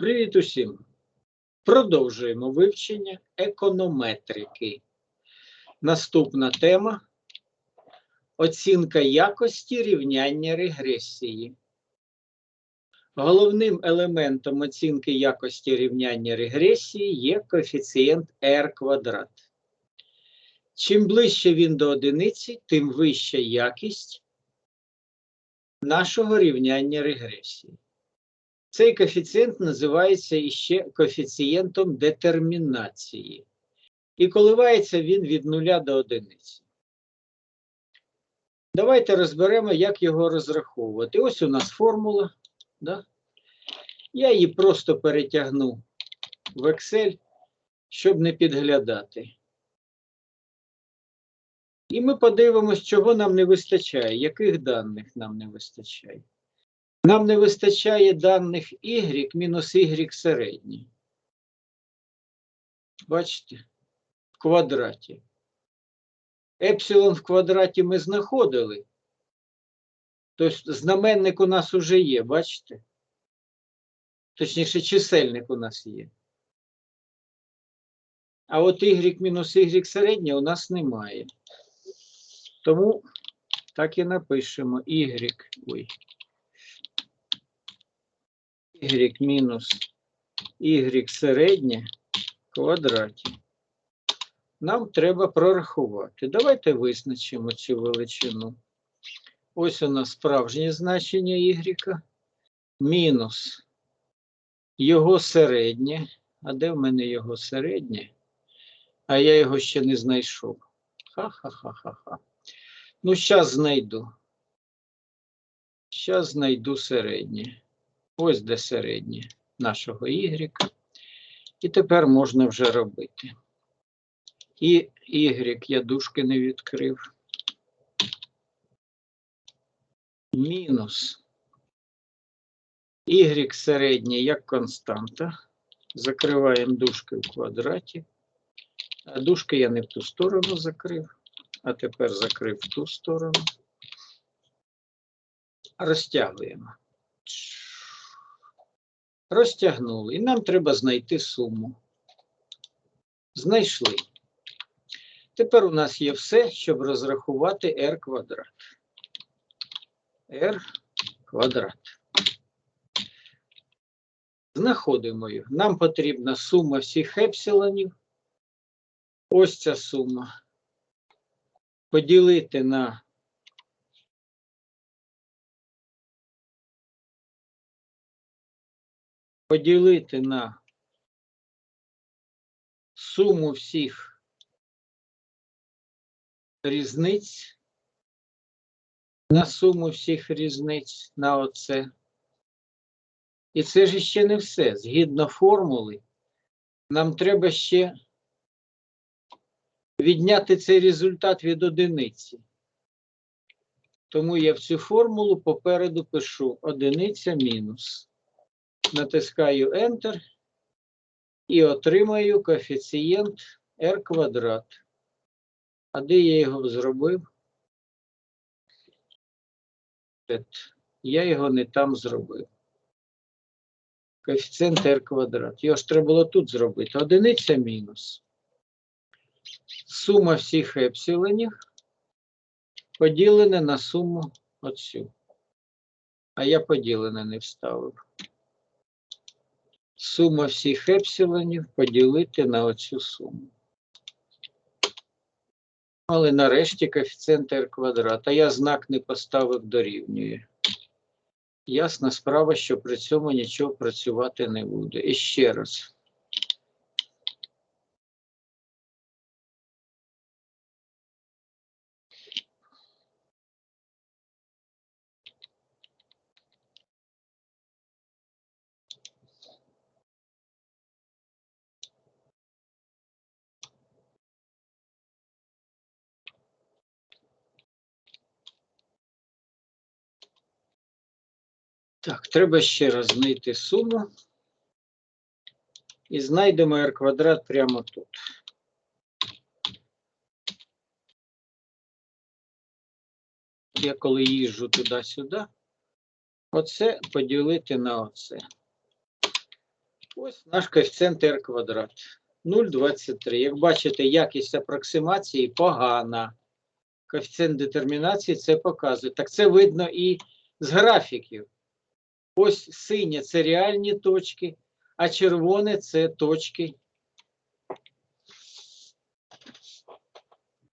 Привіт усім! Продовжуємо вивчення економетрики. Наступна тема оцінка якості рівняння регресії. Головним елементом оцінки якості рівняння регресії є коефіцієнт r квадрат. Чим ближче він до одиниці, тим вища якість нашого рівняння регресії. Цей коефіцієнт називається іще коефіцієнтом детермінації. І коливається він від нуля до одиниці. Давайте розберемо, як його розраховувати. Ось у нас формула. Да? Я її просто перетягну в Excel, щоб не підглядати. І ми подивимось, чого нам не вистачає, яких даних нам не вистачає. Нам не вистачає даних y мінус y середній. Бачите? В квадраті. Епсилон в квадраті ми знаходили. Тобто знаменник у нас уже є, бачите? Точніше, чисельник у нас є. А от y мінус y середнє у нас немає. Тому так і напишемо y. Ой y мінус y середнє квадраті. Нам треба прорахувати. Давайте визначимо цю величину. Ось у нас справжнє значення y, мінус його середнє. А де в мене його середнє? А я його ще не знайшов. Ха-ха-ха-ха-ха. Ну, зараз знайду. Зараз знайду середнє. Ось де середнє нашого y. І тепер можна вже робити. І y я дужки не відкрив. Мінус y середнє як константа. Закриваємо дужки в квадраті. А дужки я не в ту сторону закрив, а тепер закрив в ту сторону. Розтягуємо розтягнули. І нам треба знайти суму. Знайшли. Тепер у нас є все, щоб розрахувати r квадрат. r квадрат. Знаходимо їх. Нам потрібна сума всіх епсилонів. Ось ця сума. Поділити на поділити на суму всіх різниць, на суму всіх різниць на оце. І це ж ще не все. Згідно формули, нам треба ще відняти цей результат від одиниці. Тому я в цю формулу попереду пишу одиниця мінус натискаю Enter і отримаю коефіцієнт R квадрат. А де я його зробив? Я його не там зробив. Коефіцієнт R квадрат. Його ж треба було тут зробити. Одиниця мінус. Сума всіх епсилонів поділена на суму оцю. А я поділене не вставив сума всіх епсилонів поділити на оцю суму. Але нарешті коефіцієнт r квадрат, а я знак не поставив дорівнює. Ясна справа, що при цьому нічого працювати не буде. І ще раз. Так, треба ще раз знайти суму. І знайдемо r квадрат прямо тут. Я коли їжджу туди-сюди, оце поділити на оце. Ось наш коефіцієнт r квадрат. 0,23. Як бачите, якість апроксимації погана. Коефіцієнт детермінації це показує. Так це видно і з графіків. Ось синє це реальні точки, а червоне це точки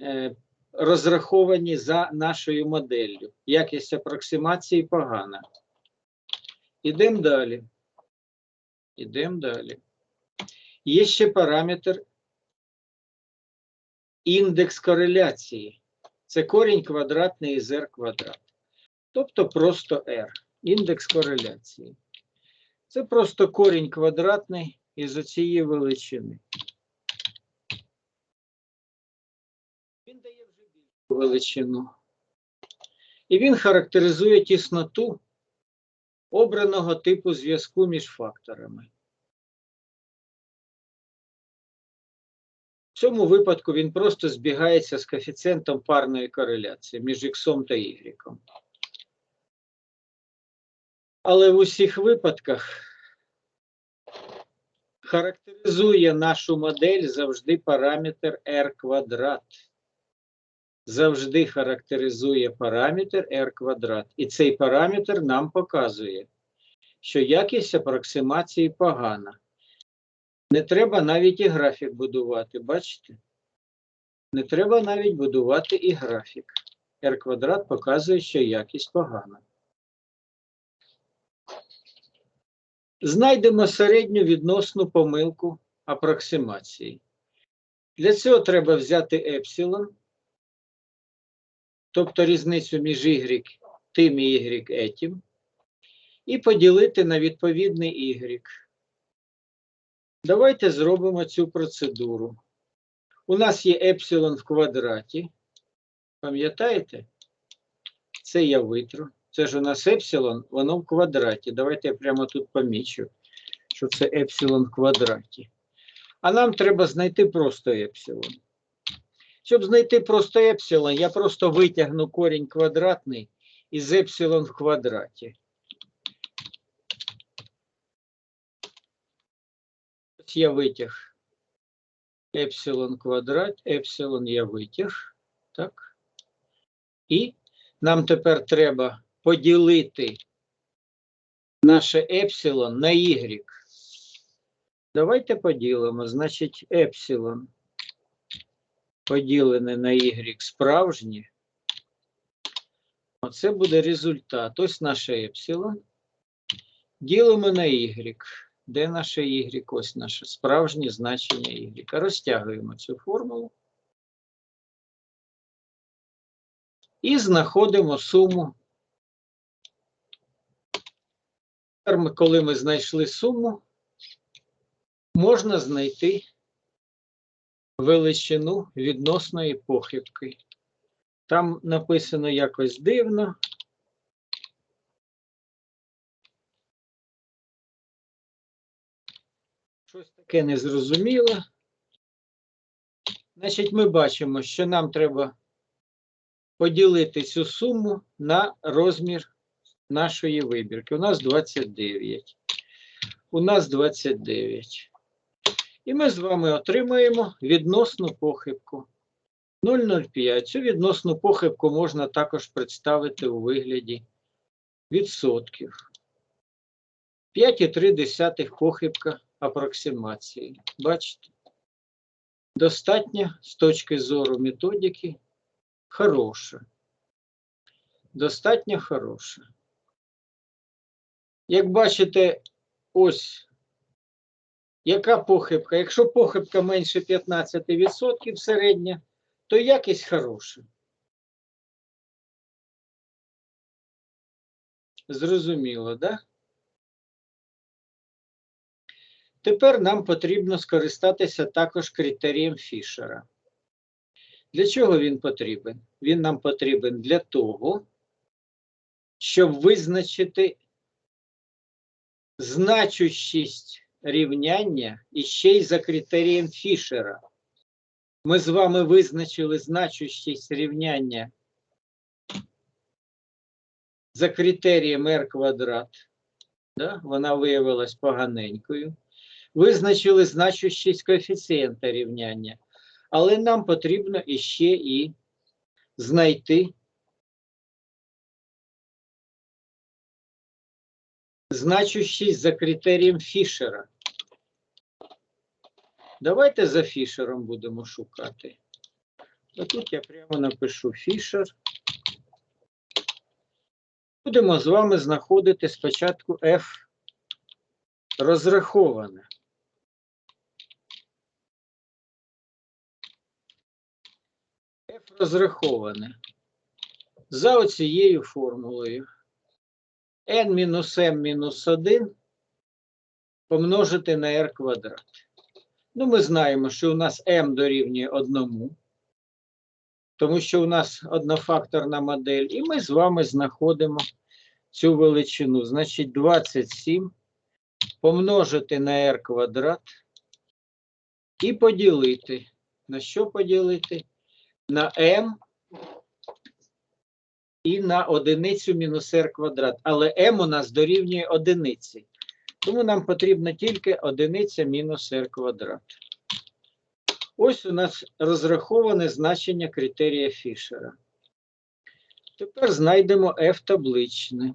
е, розраховані за нашою моделлю. Якість апроксимації погана. Ідемо далі. Ідемо далі. Є ще параметр індекс кореляції. Це корінь квадратний із r квадрат. Тобто просто r. Індекс кореляції. Це просто корінь квадратний із оцієї величини. Він дає вже більшу величину. І він характеризує тісноту обраного типу зв'язку між факторами. В цьому випадку він просто збігається з коефіцієнтом парної кореляції між х та y. Але в усіх випадках характеризує нашу модель завжди параметр r квадрат. Завжди характеризує параметр r квадрат. І цей параметр нам показує, що якість апроксимації погана. Не треба навіть і графік будувати, бачите? Не треба навіть будувати і графік. r квадрат показує, що якість погана. Знайдемо середню відносну помилку апроксимації. Для цього треба взяти епсилон, тобто різницю між y тим і y етім, і поділити на відповідний y. Давайте зробимо цю процедуру. У нас є епсилон в квадраті. Пам'ятаєте? Це я витру. Це ж у нас епсилон, воно в квадраті. Давайте я прямо тут помічу, що це епсилон в квадраті. А нам треба знайти просто епсилон. Щоб знайти просто епсилон, я просто витягну корінь квадратний із епсилон в квадраті. Ось я витяг епсилон квадрат, епсилон я витяг. Так. І нам тепер треба поділити наше епсилон на y. Давайте поділимо. Значить, епсилон поділене на y справжнє. Оце буде результат. Ось наше епсилон. Ділимо на y. Де наше y? Ось наше справжнє значення y. Розтягуємо цю формулу. І знаходимо суму. Тепер, ми, коли ми знайшли суму, можна знайти величину відносної похибки. Там написано якось дивно. Щось таке незрозуміле. Значить, ми бачимо, що нам треба поділити цю суму на розмір нашої вибірки. У нас 29. У нас 29. І ми з вами отримаємо відносну похибку 0,05. Цю відносну похибку можна також представити у вигляді відсотків. 5,3 похибка апроксимації. Бачите? Достатньо з точки зору методики хороша. Достатньо хороша. Як бачите, ось яка похибка? Якщо похибка менше 15% середня, то якість хороша. Зрозуміло, да? Тепер нам потрібно скористатися також критерієм Фішера. Для чого він потрібен? Він нам потрібен для того, щоб визначити значущість рівняння і ще й за критерієм Фішера. Ми з вами визначили значущість рівняння за критерієм r квадрат. Да? Вона виявилась поганенькою. визначили значущість коефіцієнта рівняння, але нам потрібно іще і знайти значущість за критерієм Фішера. Давайте за Фішером будемо шукати. А тут я прямо напишу Фішер. Будемо з вами знаходити спочатку F розраховане. F розраховане. За оцією формулою n-m-1 помножити на r квадрат. Ну, ми знаємо, що у нас m дорівнює 1, тому що у нас однофакторна модель, і ми з вами знаходимо цю величину. Значить, 27 помножити на r квадрат і поділити. На що поділити? На m і на одиницю мінус r квадрат. Але m у нас дорівнює одиниці. Тому нам потрібна тільки одиниця мінус r квадрат. Ось у нас розраховане значення критерія Фішера. Тепер знайдемо f табличне.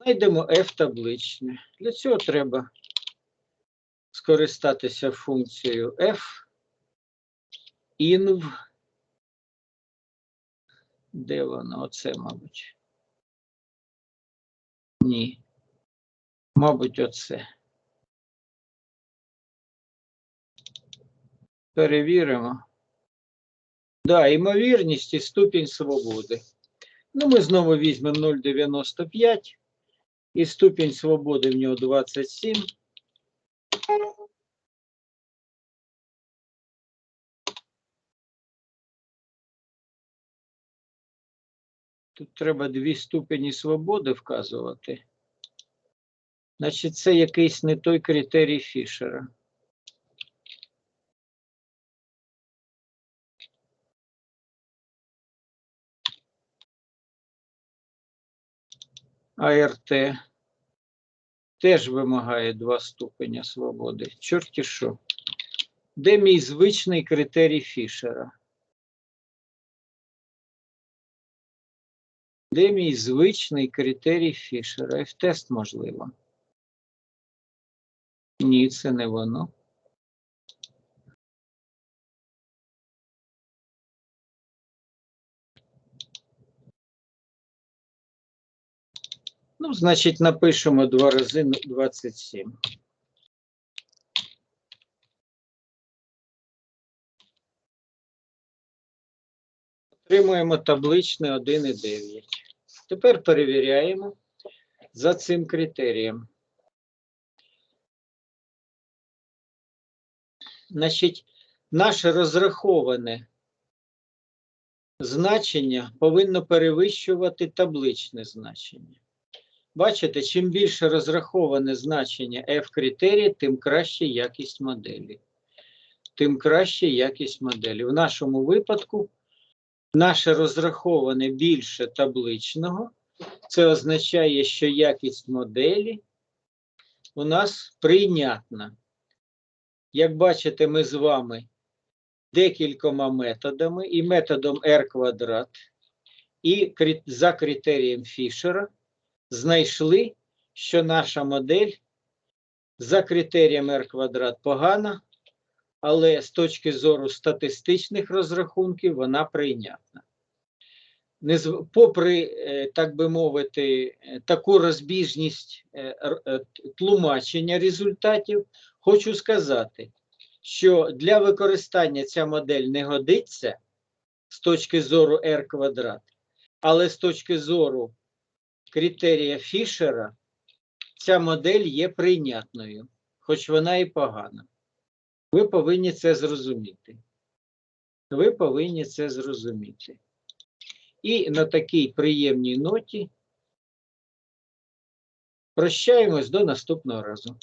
Знайдемо f табличне. Для цього треба скористатися функцією f inv. Де воно? Оце, мабуть. Ні. Мабуть, оце. Перевіримо. Да, ймовірність і ступінь свободи. Ну, ми знову візьмемо 0,95 і ступінь свободи в нього 27. Тут треба дві ступені свободи вказувати. Значить, це якийсь не той критерій Фішера. АРТ теж вимагає два ступеня свободи. Чорті що. Де мій звичний критерій Фішера? Де мій звичний критерій Фішера? F-тест можливо. Ні, це не воно. Ну, значить, напишемо два рази 27. Отримуємо табличне 1,9. Тепер перевіряємо за цим критерієм. Значить, наше розраховане значення повинно перевищувати табличне значення. Бачите, чим більше розраховане значення f критерії, тим краще якість моделі. Тим краще якість моделі. В нашому випадку наше розраховане більше табличного. Це означає, що якість моделі у нас прийнятна. Як бачите, ми з вами декількома методами, і методом r квадрат, і за критерієм Фішера знайшли, що наша модель за критерієм r квадрат погана, але з точки зору статистичних розрахунків вона прийнятна. Попри, е, так би мовити, е, таку розбіжність е, тлумачення результатів, хочу сказати, що для використання ця модель не годиться з точки зору r квадрат, але з точки зору критерія Фішера ця модель є прийнятною, хоч вона і погана. Ви повинні це зрозуміти. Ви повинні це зрозуміти. І на такій приємній ноті прощаємось до наступного разу.